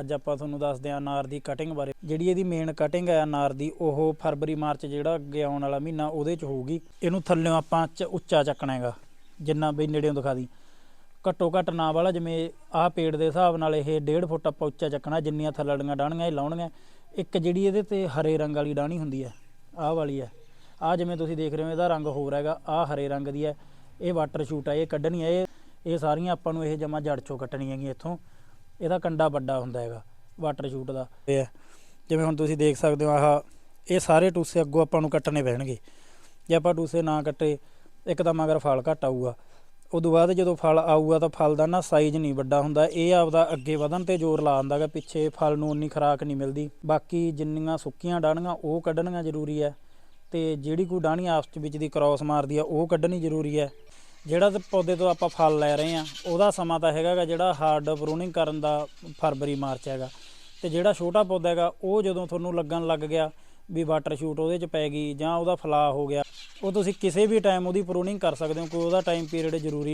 ਅੱਜ ਆਪਾਂ ਤੁਹਾਨੂੰ ਦੱਸਦੇ ਹਾਂ ਅਨਾਰ ਦੀ ਕਟਿੰਗ ਬਾਰੇ। ਜਿਹੜੀ ਇਹਦੀ ਮੇਨ ਕਟਿੰਗ ਹੈ ਅਨਾਰ ਦੀ, ਉਹ ਫਰਵਰੀ, ਮਾਰਚ ਜਿਹੜਾ ਅੱਗੇ ਆਉਣ ਵਾਲਾ ਮਹੀਨਾ, ਉਹਦੇ ਚ ਹੋਊਗੀ। ਇਹਨੂੰ ਥੱਲਿਓਂ ਆਪਾਂ ਚ- ਉੱਚਾ ਚੱਕਣਾ ਹੈਗਾ, ਜਿੰਨਾ ਵੀ ਨੇੜਿਓਂ ਦਿਖਾ ਦੀ ਘੱਟੋ ਘੱਟ ਨਾ ਵਾਲਾ, ਜਿਵੇਂ ਆਹ ਪੇੜ ਦੇ ਹਿਸਾਬ ਨਾਲ ਇਹ 1.5 ਫੁੱਟ ਆਪਾਂ ਉੱਚਾ ਚੱਕਣਾ, ਜਿੰਨੀਆਂ ਥੱਲੜੀਆਂ ਡਾਣੀਆਂ ਇਹ ਲਾਉਣੀਆਂ। ਇੱਕ ਜਿਹੜੀ ਇਹਦੇ ਤੇ ਹਰੇ ਰੰਗ ਵਾਲੀ ਡਾਣੀ ਹੁੰਦੀ ਹੈ, ਆਹ ਵਾਲੀ ਹੈ। ਆਹ ਜਿਵੇਂ ਤੁਸੀਂ ਦੇਖ ਰਹੇ ਹੋ, ਇਹਦਾ ਰੰਗ ਹੋਰ ਹੈਗਾ, ਆਹ ਹਰੇ ਰੰਗ ਦੀ ਹੈ। ਇਹ ਵਾਟਰ ਸ਼ੂਟ ਹੈ ਇਹ ਕੱਢਣੀ ਹੈ, ਇਹ ਇਹ ਸਾਰੀਆਂ ਆਪਾਂ ਨੂੰ ਇਹ ਜਮਾ ਜੜ ਚੋਂ ਕੱਟਣੀਆਂ ਹੈਗੀਆਂ ਇੱਥੋਂ। ਇਹਦਾ ਕੰਡਾ ਵੱਡਾ ਹੁੰਦਾ ਹੈਗਾ ਵਾਟਰ ਸ਼ੂਟ ਦਾ। ਇਹ ਜਿਵੇਂ ਹੁਣ ਤੁਸੀਂ ਦੇਖ ਸਕਦੇ ਹੋ, ਆਹ, ਇਹ ਸਾਰੇ ਟੂਸੇ ਅੱਗੋਂ ਆਪਾਂ ਨੂੰ ਕੱਟਣੇ ਪੈਣਗੇ। ਜੇ ਆਪਾਂ ਟੂਸੇ ਨਾ ਕੱਟੇ ਇੱਕ ਤਾਂ ਮਗਰ ਫਲ ਘੱਟ ਆਊਗਾ, ਉਦੋਂ ਬਾਅਦ ਜਦੋਂ ਫਲ ਆਊਗਾ ਤਾਂ ਫਲ ਦਾ ਨਾ ਸਾਈਜ਼ ਨਹੀਂ ਵੱਡਾ ਹੁੰਦਾ। ਇਹ ਆਪਦਾ ਅੱਗੇ ਵਧਣ ਤੇ ਜ਼ੋਰ ਲਾ ਦਿੰਦਾ ਗਾ ਪਿੱਛੇ ਫਲ ਨੂੰ ਉਨੀ ਖੁਰਾਕ ਨਹੀਂ ਮਿਲਦੀ। ਬਾਕੀ ਜਿੰਨੀਆਂ ਸੁੱਕੀਆਂ ਡਾਣੀਆਂ ਉਹ ਕੱਢਣੀਆਂ ਜ਼ਰੂਰੀ ਹੈ। ਤੇ ਜਿਹੜੀ ਕੋਈ ਡਾਣੀ ਆਪਸ ਵਿੱਚ ਦੀ ਕ੍ਰਾਸ ਮਾਰਦੀ ਆ ਉਹ ਕੱਢਣੀ ਜ਼ਰੂਰੀ ਹੈ। ਜਿਹੜਾ ਤੇ ਪੌਦੇ ਤੋਂ ਆਪਾਂ ਫਲ ਲੈ ਰਹੇ ਆ ਉਹਦਾ ਸਮਾਂ ਤਾਂ ਹੈਗਾ ਗਾ ਜਿਹੜਾ ਹਾਰਡ ਪ੍ਰੂਨਿੰਗ ਕਰਨ ਦਾ ਫਰਵਰੀ, ਮਾਰਚ ਹੈਗਾ। ਤੇ ਜਿਹੜਾ ਛੋਟਾ ਪੌਦਾ ਹੈਗਾ, ਉਹ ਜਦੋਂ ਤੁਹਾਨੂੰ ਲੱਗਣ ਲੱਗ ਗਿਆ ਵੀ ਵਾਟਰ ਸ਼ੂਟ ਉਹਦੇ ਚ ਪੈ ਗਈ ਜਾਂ ਉਹਦਾ ਫਲਾ ਹੋ ਗਿਆ, ਉਹ ਤੁਸੀਂ ਕਿਸੇ ਵੀ ਟਾਈਮ ਉਹਦੀ ਪ੍ਰੂਨਿੰਗ ਕਰ ਸਕਦੇ ਹੋ, ਕੋਈ ਉਹਦਾ ਟਾਈਮ ਪੀਰੀਅਡ ਜ਼ਰੂਰੀ